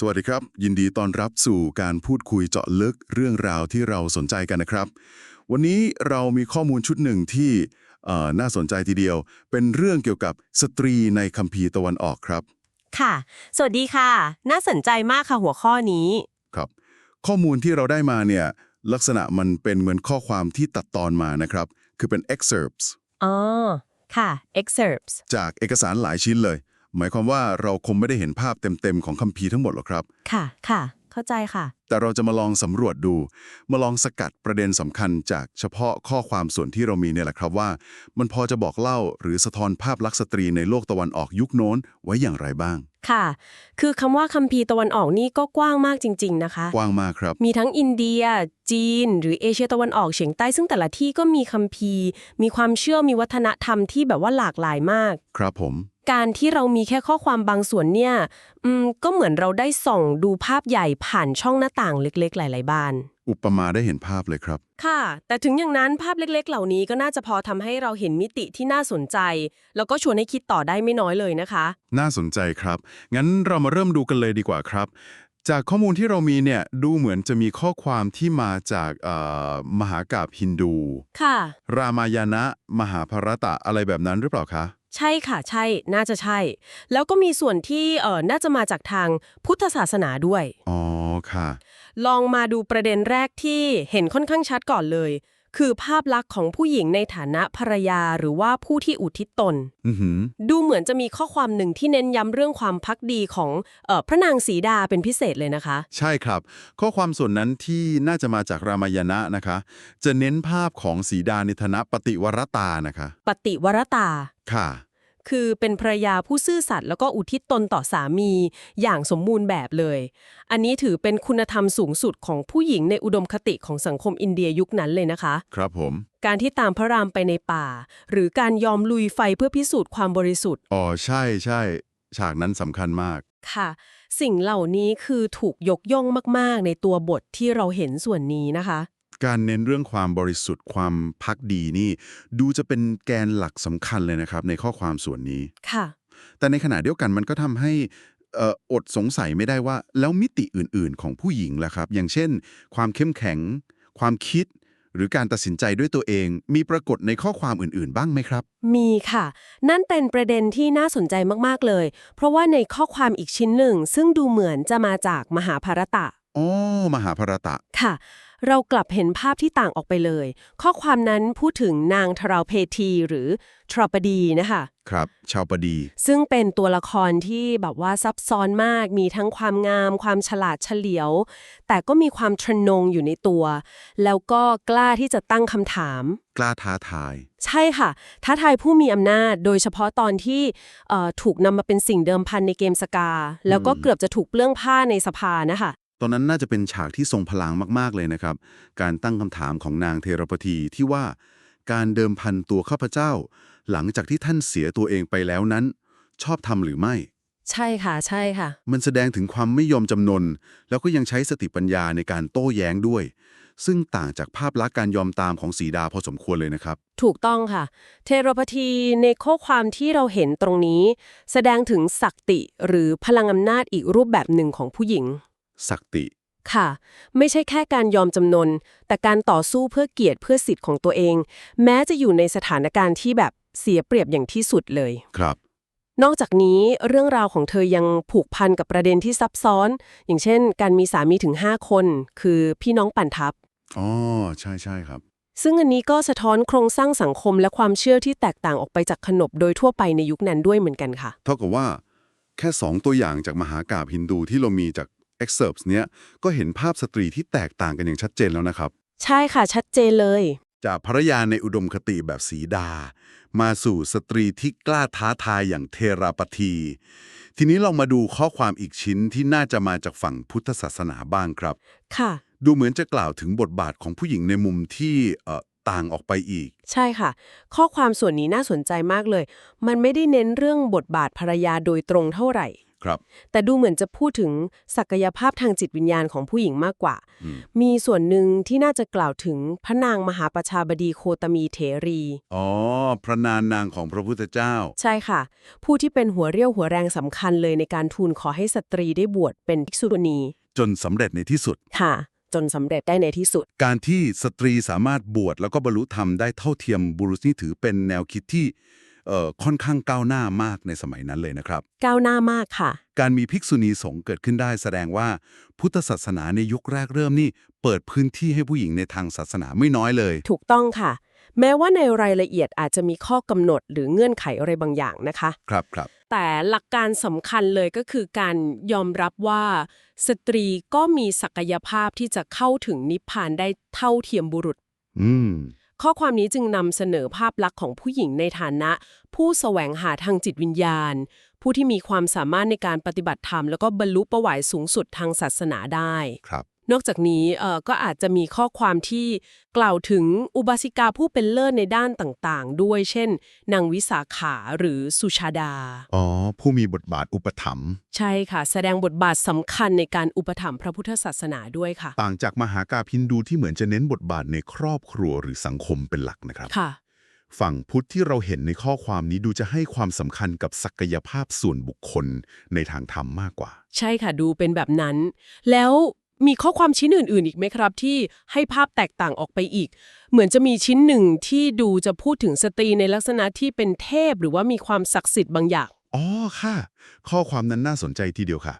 สวัสดีครับ ยินดีต้อนรับสู่การพูดคุยเจาะลึกเรื่องราวที่เราสนใจกันนะครับ วันนี้เรามีข้อมูลชุดหนึ่งที่เอ่อน่าสนใจทีเดียว เป็นเรื่องเกี่ยวกับสตรีในคัมภีร์ตะวันออกครับ ค่ะ สวัสดีค่ะ น่าสนใจมากค่ะหัวข้อนี้ครับ ข้อมูลที่เราได้มาเนี่ยลักษณะมันเป็นเหมือนข้อความที่ตัดตอนมานะครับ คือเป็น excerpts อ๋อค่ะ excerpts จากเอกสารหลายชิ้นเลย หมายความว่าเราคงไม่ได้เห็นภาพเต็มๆของคัมภีร์ทั้งหมดหรอกครับ ค่ะ ค่ะ เข้าใจค่ะ แต่เราจะมาลองสำรวจดู มาลองสกัดประเด็นสำคัญจากเฉพาะข้อความส่วนที่เรามีเนี่ยแหละครับว่า มันพอจะบอกเล่าหรือสะท้อนภาพลักษณ์สตรีในโลกตะวันออกยุคโน้นไว้อย่างไรบ้าง ค่ะ คือคำว่าคัมภีร์ตะวันออกนี่ก็กว้างมากจริง ๆ นะคะ กว้างมากครับ มีทั้งอินเดีย จีน หรือเอเชียตะวันออกเฉียงใต้ซึ่งแต่ละที่ก็มีคัมภีร์ มีความเชื่อมีวัฒนธรรมที่แบบว่าหลากหลายมาก ครับผม การที่เรามีแค่ข้อความบางส่วนเนี่ยอืมก็เหมือนเราได้ส่องดูภาพใหญ่ผ่านช่องหน้าต่างเล็ก ๆ หลาย ๆ บาน อุปมาได้เห็นภาพเลยครับ ค่ะ แต่ถึงอย่างนั้นภาพเล็ก ๆ เหล่านี้ก็น่าจะพอทำให้เราเห็นมิติที่น่าสนใจ แล้วก็ชวนให้คิดต่อได้ไม่น้อยเลยนะคะ น่าสนใจครับ งั้นเรามาเริ่มดูกันเลยดีกว่าครับจากข้อมูลที่เรามีเนี่ยดูเหมือนจะมีข้อความที่มาจากเอ่อมหากาพย์ฮินดู ค่ะ รามายณะ มหาภารตะอะไรแบบนั้นหรือเปล่าคะ ใช่ค่ะใช่น่าจะใช่ แล้วก็มีส่วนที่เอ่อน่าจะมาจากทางพุทธศาสนาด้วย อ๋อค่ะ ลองมาดูประเด็นแรกที่เห็นค่อนข้างชัดก่อนเลย คือภาพลักษณ์ของผู้หญิงในฐานะภรรยาหรือว่าผู้ที่อุทิศตน อือหือ ดูเหมือนจะมีข้อความหนึ่งที่เน้นย้ำเรื่องความพักดีของเออพระนางสีดาเป็นพิเศษเลยนะคะ ใช่ครับ ข้อความส่วนนั้นที่น่าจะมาจากรามายณะนะคะ จะเน้นภาพของสีดาในฐานะปฏิวรตานะคะ ปฏิวรตา ค่ะ คือเป็นภรรยาผู้ซื่อสัตย์แล้วก็อุทิศตนต่อสามี อย่างสมบูรณ์แบบเลย อันนี้ถือเป็นคุณธรรมสูงสุดของผู้หญิงในอุดมคติของสังคมอินเดียยุคนั้นเลยนะคะ ครับผม การที่ตามพระรามไปในป่า หรือการยอมลุยไฟเพื่อพิสูจน์ความบริสุทธิ์ อ๋อใช่ใช่ฉากนั้นสำคัญมาก ค่ะ สิ่งเหล่านี้คือถูกยกย่องมาก ๆ ในตัวบทที่เราเห็นส่วนนี้นะคะ การเน้นเรื่องความบริสุทธิ์ความพักดีนี่ ดูจะเป็นแกนหลักสำคัญเลยนะครับ ในข้อความส่วนนี้ ค่ะ แต่ในขณะเดียวกันมันก็ทำให้เอ่ออดสงสัยไม่ได้ว่า แล้วมิติอื่นๆ ของผู้หญิงล่ะครับ อย่างเช่น ความเข้มแข็ง ความคิด หรือการตัดสินใจด้วยตัวเอง มีปรากฏในข้อความอื่นๆ บ้างไหมครับ มีค่ะ นั่นเป็นประเด็นที่น่าสนใจมากๆเลย เพราะว่าในข้อความอีกชิ้นหนึ่ง ซึ่งดูเหมือนจะมาจากมหาภารตะ อ๋อ มหาภารตะ ค่ะ เรากลับเห็นภาพที่ต่างออกไปเลย ข้อความนั้นพูดถึงนางทราเพทีหรือทรปดีนะคะครับ ชาวปดี ซึ่งเป็นตัวละครที่แบบว่าซับซ้อนมาก มีทั้งความงาม ความฉลาดเฉลียว แต่ก็มีความทรนงอยู่ในตัว แล้วก็กล้าที่จะตั้งคำถาม กล้าท้าทาย ใช่ค่ะ ท้าทายผู้มีอำนาจ โดยเฉพาะตอนที่เอ่อถูกนำมาเป็นสิ่งเดิมพันในเกมสกา แล้วก็อืมเกือบจะถูกเปลื้องผ้าในสภานะคะ ตอนนั้นน่าจะเป็นฉากที่ทรงพลังมากๆเลยนะครับ การตั้งคำถามของนางเทรปทีที่ว่าการเดิมพันตัวข้าพเจ้า หลังจากที่ท่านเสียตัวเองไปแล้วนั้น ชอบทำหรือไม่ ใช่ค่ะ ใช่ค่ะ มันแสดงถึงความไม่ยอมจำนน แล้วก็ยังใช้สติปัญญาในการโต้แย้งด้วย ซึ่งต่างจากภาพลักษณ์การยอมตามของสีดาพอสมควรเลยนะครับ ถูกต้องค่ะ เทโรพทีในข้อความที่เราเห็นตรงนี้ แสดงถึงศักติหรือพลังอำนาจอีกรูปแบบหนึ่งของผู้หญิง ศักติ ค่ะ ไม่ใช่แค่การยอมจำนน แต่การต่อสู้เพื่อเกียรติเพื่อสิทธิ์ของตัวเอง แม้จะอยู่ในสถานการณ์ที่แบบเสียเปรียบอย่างที่สุดเลย ครับ นอกจากนี้เรื่องราวของเธอยังผูกพันกับประเด็นที่ซับซ้อน อย่างเช่น การมีสามีถึง 5 คน คือพี่น้องปั่นทับ อ๋อ ใช่ใช่ครับ ซึ่งอันนี้ก็สะท้อนโครงสร้างสังคมและความเชื่อที่แตกต่างออกไปจากขนบโดยทั่วไปในยุคนั้นด้วยเหมือนกันค่ะ เท่ากับว่า แค่2ตัวอย่างจากมหากาพย์ฮินดูที่เรามีจาก excerpts เนี้ยก็เห็นภาพสตรีที่แตกต่างกันอย่างชัดเจนแล้วนะครับ ใช่ค่ะ ชัดเจนเลย จากภรรยาในอุดมคติแบบสีดา มาสู่สตรีที่กล้าท้าทายอย่างเทราปที ทีนี้เรามาดูข้อความอีกชิ้นที่น่าจะมาจากฝั่งพุทธศาสนาบ้างครับ ค่ะ ดูเหมือนจะกล่าวถึงบทบาทของผู้หญิงในมุมที่เอ่อต่างออกไปอีก ใช่ค่ะ ข้อความส่วนนี้น่าสนใจมากเลย มันไม่ได้เน้นเรื่องบทบาทภรรยาโดยตรงเท่าไหร่ ครับ แต่ดูเหมือนจะพูดถึงศักยภาพทางจิตวิญญาณของผู้หญิงมากกว่าอืมมีส่วนหนึ่งที่น่าจะกล่าวถึงพระนางมหาประชาบดีโคตมีเถรี อ๋อ พระนานนางของพระพุทธเจ้า ใช่ค่ะ ผู้ที่เป็นหัวเรี่ยวหัวแรงสำคัญเลยในการทูลขอให้สตรีได้บวชเป็นภิกษุณี จนสำเร็จในที่สุด ค่ะ จนสำเร็จได้ในที่สุด การที่สตรีสามารถบวชแล้วก็บรรลุธรรมได้เท่าเทียมบุรุษนี่ถือเป็นแนวคิดที่เอ่อ ค่อนข้างก้าวหน้ามากในสมัยนั้นเลยนะครับ ก้าวหน้ามากค่ะ การมีภิกษุณีสงฆ์เกิดขึ้นได้แสดงว่า พุทธศาสนาในยุคแรกเริ่มนี่ เปิดพื้นที่ให้ผู้หญิงในทางศาสนาไม่น้อยเลย ถูกต้องค่ะ แม้ว่าในรายละเอียดอาจจะมีข้อกำหนดหรือเงื่อนไขอะไรบางอย่างนะคะ ครับครับแต่หลักการสำคัญเลยก็คือการยอมรับว่า สตรีก็มีศักยภาพที่จะเข้าถึงนิพพานได้เท่าเทียมบุรุษ อืม ข้อความนี้จึงนำเสนอภาพลักษณ์ของผู้หญิงในฐานะ ผู้แสวงหาทางจิตวิญญาณ ผู้ที่มีความสามารถในการปฏิบัติธรรม แล้วก็บรรลุเป้าหมายสูงสุดทางศาสนาได้ ครับ นอกจากนี้เอ่อก็อาจจะมีข้อความที่กล่าวถึงอุบาสิกาผู้เป็นเลิศในด้านต่างๆ ด้วย เช่น นางวิสาขาหรือสุชาดา อ๋อ ผู้มีบทบาทอุปถัมภ์ ใช่ค่ะ แสดงบทบาทสำคัญในการอุปถัมภ์พระพุทธศาสนาด้วยค่ะ ต่างจากมหากาพฮินดูที่เหมือนจะเน้นบทบาทในครอบครัวหรือสังคมเป็นหลักนะครับ ค่ะ ฝั่งพุทธที่เราเห็นในข้อความนี้ดูจะให้ความสำคัญกับศักยภาพส่วนบุคคลในทางธรรมมากกว่า ใช่ค่ะ ดูเป็นแบบนั้น แล้ว มีข้อความชิ้นอื่น ๆ อีกไหมครับ ที่ให้ภาพแตกต่างออกไปอีก เหมือนจะมีชิ้นหนึ่งที่ดูจะพูดถึงสตรีในลักษณะที่เป็นเทพหรือว่ามีความศักดิ์สิทธิ์บางอย่างอ๋อค่ะ ข้อความนั้นน่าสนใจทีเดียวค่ะ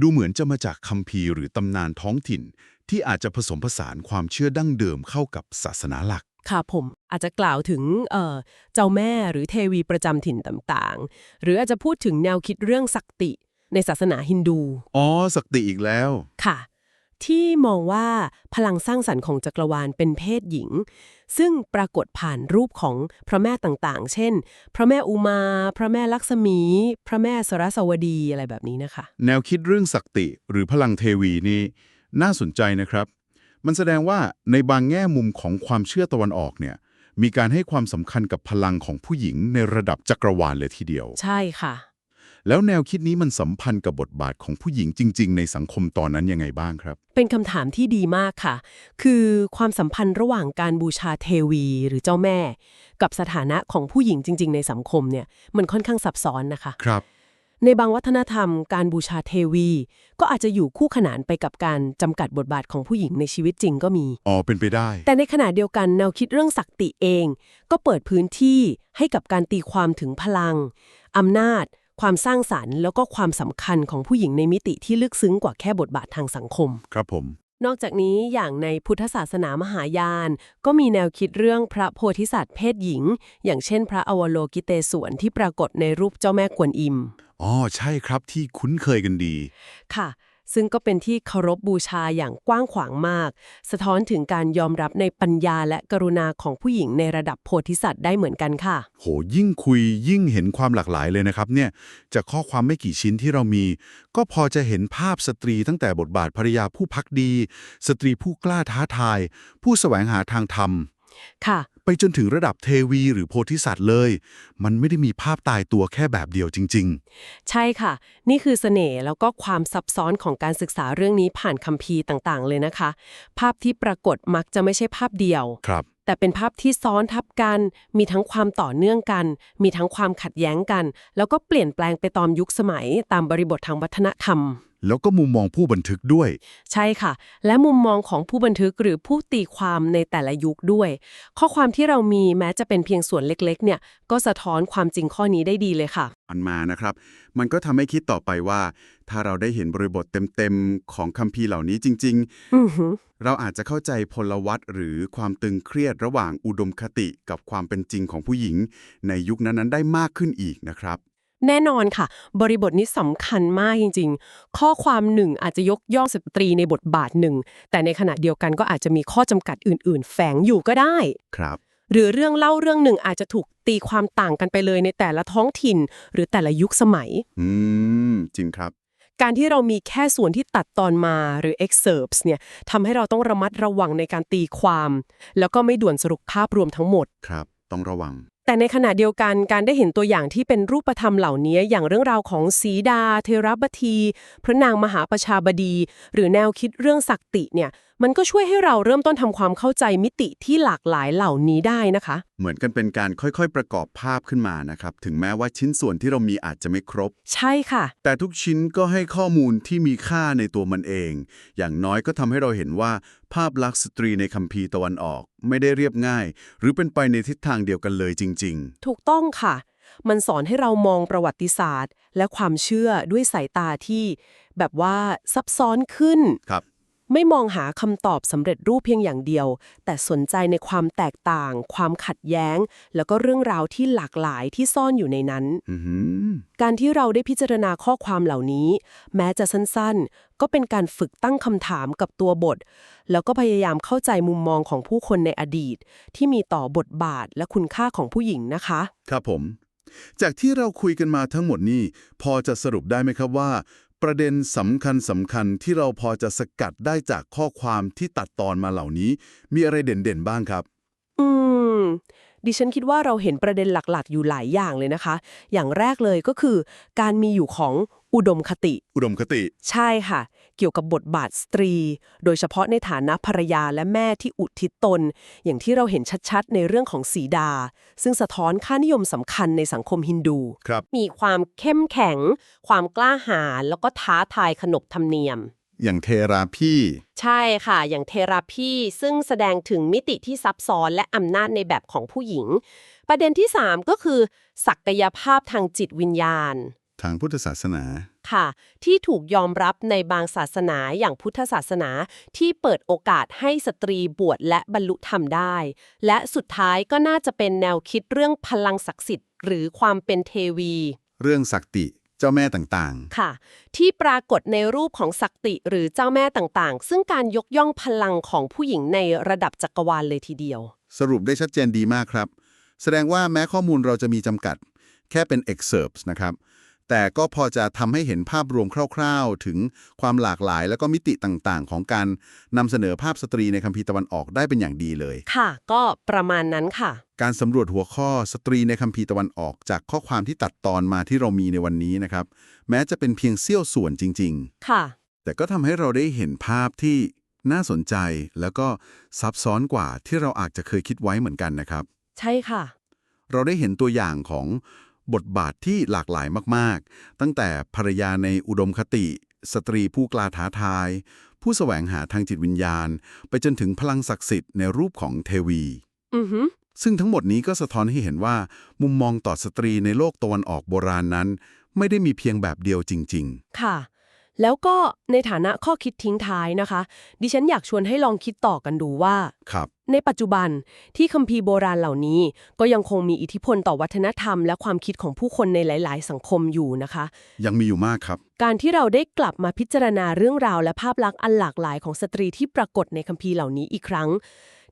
ดูเหมือนจะมาจากคัมภีร์หรือตำนานท้องถิ่น ที่อาจจะผสมผสานความเชื่อดั้งเดิมเข้ากับศาสนาหลักค่ะผมอาจจะกล่าวถึงเอ่อเจ้าแม่หรือเทวีประจำถิ่นต่างๆ หรืออาจจะพูดถึงแนวคิดเรื่องศักติในศาสนาฮินดู อ๋อสักติอีกแล้ว ค่ะ ที่มองว่าพลังสร้างสรรค์ของจักรวาลเป็นเพศหญิง ซึ่งปรากฏผ่านรูปของพระแม่ต่างๆ เช่น พระแม่อุมา พระแม่ลักษมี พระแม่สรสวดีอะไรแบบนี้นะคะ แนวคิดเรื่องศักติหรือพลังเทวีนี่น่าสนใจนะครับ มันแสดงว่าในบางแง่มุมของความเชื่อตะวันออกเนี่ยมีการให้ความสำคัญกับพลังของผู้หญิงในระดับจักรวาลเลยทีเดียว ใช่ค่ะ แล้วแนวคิดนี้มันสัมพันธ์กับบทบาทของผู้หญิงจริง ๆ ในสังคมตอนนั้นยังไงบ้างครับ เป็นคำถามที่ดีมากค่ะ คือความสัมพันธ์ระหว่างการบูชาเทวีหรือเจ้าแม่ กับสถานะของผู้หญิงจริง ๆ ในสังคมเนี่ยมันค่อนข้างซับซ้อนนะคะครับในบางวัฒนธรรมการบูชาเทวี ก็อาจจะอยู่คู่ขนานไปกับการจำกัดบทบาทของผู้หญิงในชีวิตจริงก็มี อ๋อ เป็นไปได้ แต่ในขณะเดียวกันแนวคิดเรื่องศักติเอง ก็เปิดพื้นที่ให้กับการตีความถึงพลังอำนาจ ความสร้างสรรค์ แล้วก็ความสำคัญของผู้หญิงในมิติที่ลึกซึ้งกว่าแค่บทบาททางสังคม ครับผม นอกจากนี้อย่างในพุทธศาสนามหายาน ก็มีแนวคิดเรื่องพระโพธิสัตว์เพศหญิง อย่างเช่น พระอวโลกิเตศวรที่ปรากฏในรูปเจ้าแม่กวนอิมอ๋อใช่ครับที่คุ้นเคยกันดีค่ะ ซึ่งก็เป็นที่เคารพบูชาอย่างกว้างขวางมาก สะท้อนถึงการยอมรับในปัญญาและกรุณาของผู้หญิงในระดับโพธิสัตว์ได้เหมือนกันค่ะ โห ยิ่งคุยยิ่งเห็นความหลากหลายเลยนะครับเนี่ย จากข้อความไม่กี่ชิ้นที่เรามี ก็พอจะเห็นภาพสตรีตั้งแต่บทบาทภรรยาผู้พักดี สตรีผู้กล้าท้าทาย ผู้แสวงหาทางธรรม ค่ะ ไปจนถึงระดับเทวีหรือโพธิสัตว์เลย มันไม่ได้มีภาพตายตัวแค่แบบเดียวจริงใช่ค่ะ นี่คือเสน่ห์แล้วก็ความซับซ้อนของการศึกษาเรื่องนี้ผ่านคัมภีร์ต่างๆ เลยนะคะ ภาพที่ปรากฏมักจะไม่ใช่ภาพเดียวๆครับ แต่เป็นภาพที่ซ้อนทับกัน มีทั้งความต่อเนื่องกัน มีทั้งความขัดแย้งกัน แล้วก็เปลี่ยนแปลงไปตามยุคสมัยตามบริบททางวัฒนธรรม แล้วก็มุมมองผู้บันทึกด้วย ใช่ค่ะ และมุมมองของผู้บันทึกหรือผู้ตีความในแต่ละยุคด้วย ข้อความที่เรามีแม้จะเป็นเพียงส่วนเล็กๆ เนี่ย ก็สะท้อนความจริงข้อนี้ได้ดีเลยค่ะ อันมานะครับ มันก็ทำให้คิดต่อไปว่า ถ้าเราได้เห็นบริบทเต็มๆ ของคัมภีร์เหล่านี้จริงอือหือๆเราอาจจะเข้าใจพลวัตหรือความตึงเครียดระหว่างอุดมคติกับความเป็นจริงของผู้หญิง ในยุคนั้นๆ ได้มากขึ้นอีกนะครับ แน่นอนค่ะ บริบทนี้สำคัญมากจริง ๆ ข้อความหนึ่งอาจจะยกย่องสตรีในบทบาทหนึ่ง แต่ในขณะเดียวกันก็อาจจะมีข้อจำกัดอื่น ๆ แฝงอยู่ก็ได้ ครับ หรือเรื่องเล่าเรื่องหนึ่งอาจจะถูกตีความต่างกันไปเลยในแต่ละท้องถิ่น หรือแต่ละยุคสมัย อืม จริงครับ การที่เรามีแค่ส่วนที่ตัดตอนมาหรือ excerpts เนี่ยทำให้เราต้องระมัดระวังในการตีความ แล้วก็ไม่ด่วนสรุปภาพรวมทั้งหมด ครับ ต้องระวัง แต่ในขณะเดียวกันการได้เห็นตัวอย่างที่เป็นรูปธรรมเหล่านี้อย่างเรื่องราวของสีดา เทระบที พระนางมหาประชาบดี หรือแนวคิดเรื่องศักติเนี่ย มันก็ช่วยให้เราเริ่มต้นทำความเข้าใจมิติที่หลากหลายเหล่านี้ได้นะคะ เหมือนกันเป็นการค่อยๆ ประกอบภาพขึ้นมานะครับ ถึงแม้ว่าชิ้นส่วนที่เรามีอาจจะไม่ครบ ใช่ค่ะ แต่ทุกชิ้นก็ให้ข้อมูลที่มีค่าในตัวมันเอง อย่างน้อยก็ทำให้เราเห็นว่า ภาพลักษณ์สตรีในคัมภีร์ตะวันออก ไม่ได้เรียบง่าย หรือเป็นไปในทิศทางเดียวกันเลยจริงถูกต้องค่ะ มันสอนให้เรามองประวัติศาสตร์ และความเชื่อด้วยสายตาที่ แบบว่าซับซ้อนขึ้นๆครับ ไม่มองหาคำตอบสำเร็จรูปเพียงอย่างเดียว แต่สนใจในความแตกต่าง ความขัดแย้ง แล้วก็เรื่องราวที่หลากหลายที่ซ่อนอยู่ในนั้นอือหือการที่เราได้พิจารณาข้อความเหล่านี้ แม้จะสั้นๆ ก็เป็นการฝึกตั้งคำถามกับตัวบท แล้วก็พยายามเข้าใจมุมมองของผู้คนในอดีต ที่มีต่อบทบาทและคุณค่าของผู้หญิงนะคะ ครับผมจากที่เราคุยกันมาทั้งหมดนี้ พอจะสรุปได้ไหมครับว่า ประเด็นสำคัญสำคัญที่เราพอจะสกัดได้จากข้อความที่ตัดตอนมาเหล่านี้ มีอะไรเด่นๆบ้างครับ อืม ดิฉันคิดว่าเราเห็นประเด็นหลักๆ อยู่หลายอย่างเลยนะคะ อย่างแรกเลยก็คือ การมีอยู่ของอุดมคติ อุดมคติ ใช่ค่ะ เกี่ยวกับบทบาทสตรี โดยเฉพาะในฐานะภรรยาและแม่ที่อุทิศตน อย่างที่เราเห็นชัดๆ ในเรื่องของสีดา ซึ่งสะท้อนค่านิยมสำคัญในสังคมฮินดู ครับ มีความเข้มแข็ง ความกล้าหาญแล้วก็ท้าทายขนบธรรมเนียม อย่างเทราพี่ใช่ค่ะ อย่างเทราพีซึ่งแสดงถึงมิติที่ซับซ้อนและอำนาจในแบบของผู้หญิง ประเด็นที่ 3 ก็คือ ศักยภาพทางจิตวิญญาณ ทางพุทธศาสนาค่ะ ที่ถูกยอมรับในบางศาสนาอย่างพุทธศาสนาที่เปิดโอกาสให้สตรีบวชและบรรลุธรรมได้ และสุดท้ายก็น่าจะเป็นแนวคิดเรื่องพลังศักดิ์สิทธิ์ หรือความเป็นเทวี เรื่องศักติ เจ้าแม่ต่างค่ะ ที่ปรากฏในรูปของศักติหรือเจ้าแม่ต่างๆ ซึ่งการยกย่องพลังของผู้หญิงในระดับจักรวาลเลยทีเดียวๆสรุปได้ชัดเจนดีมากครับ แสดงว่าแม้ข้อมูลเราจะมีจำกัด แค่เป็น excerpts นะครับ แต่ก็พอจะทำให้เห็นภาพรวมคร่าวๆ ถึงความหลากหลายและก็มิติต่างๆ ของการนำเสนอภาพสตรีในคัมภีร์ตะวันออกได้เป็นอย่างดีเลย ค่ะ ก็ประมาณนั้นค่ะ การสำรวจหัวข้อสตรีในคัมภีร์ตะวันออกจากข้อความที่ตัดตอนมาที่เรามีในวันนี้นะครับ แม้จะเป็นเพียงเสี้ยวส่วนจริงค่ะๆแต่ก็ทำให้เราได้เห็นภาพที่น่าสนใจแล้วก็ซับซ้อนกว่าที่เราอาจจะเคยคิดไว้เหมือนกันนะครับ ใช่ค่ะ เราได้เห็นตัวอย่างของบทบาทที่หลากหลายมากๆ ตั้งแต่ภรรยาในอุดมคติ สตรีผู้กล้าท้าทาย ผู้แสวงหาทางจิตวิญญาณ ไปจนถึงพลังศักดิ์สิทธิ์ในรูปของเทวี อือหือ ซึ่งทั้งหมดนี้ก็สะท้อนให้เห็นว่า มุมมองต่อสตรีในโลกตะวันออกโบราณนั้น ไม่ได้มีเพียงแบบเดียวจริงค่ะ แล้วก็ในฐานะข้อคิดทิ้งท้ายนะคะ ดิฉันอยากชวนให้ลองคิดต่อกันดูว่าๆครับ ในปัจจุบันที่คัมภีร์โบราณเหล่านี้ ก็ยังคงมีอิทธิพลต่อวัฒนธรรม และความคิดของผู้คนในหลาย ๆ สังคมอยู่นะคะ ยังมีอยู่มากครับ การที่เราได้กลับมาพิจารณาเรื่องราว และภาพลักษณ์อันหลากหลายของสตรีที่ปรากฏในคัมภีร์เหล่านี้อีกครั้ง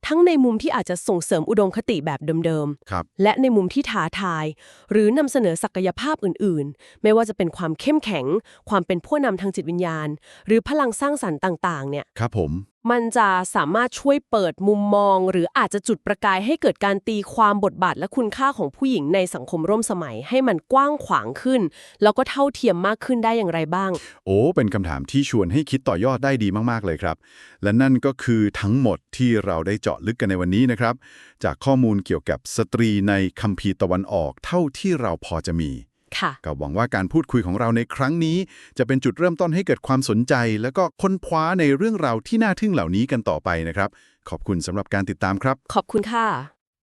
ทั้งในมุมที่อาจจะส่งเสริมอุดมคติแบบเดิมครับ ๆ และในมุมที่ท้าทาย หรือนำเสนอศักยภาพอื่นๆ ไม่ว่าจะเป็นความเข้มแข็ง ความเป็นผู้นำทางจิตวิญญาณ หรือพลังสร้างสรรค์ต่างๆเนี่ย ครับผม มันจะสามารถช่วยเปิดมุมมอง หรืออาจจะจุดประกายให้เกิดการตีความบทบาทและคุณค่าของผู้หญิงในสังคมร่วมสมัย ให้มันกว้างขวางขึ้น แล้วก็เท่าเทียมมากขึ้นได้อย่างไรบ้าง โอ้ เป็นคำถามที่ชวนให้คิดต่อยอดได้ดีมากๆเลยครับ และนั่นก็คือทั้งหมดที่เราได้เจาะลึกกันในวันนี้นะครับ จากข้อมูลเกี่ยวกับสตรีในคัมภีร์ตะวันออกเท่าที่เราพอจะมี ค่ะก็หวังว่าการพูดคุยของเราในครั้งนี้ จะเป็นจุดเริ่มต้นให้เกิดความสนใจ แล้วก็ค้นคว้าในเรื่องราวที่น่าทึ่งเหล่านี้กันต่อไปนะครับ ขอบคุณสำหรับการติดตามครับ ขอบคุณค่ะ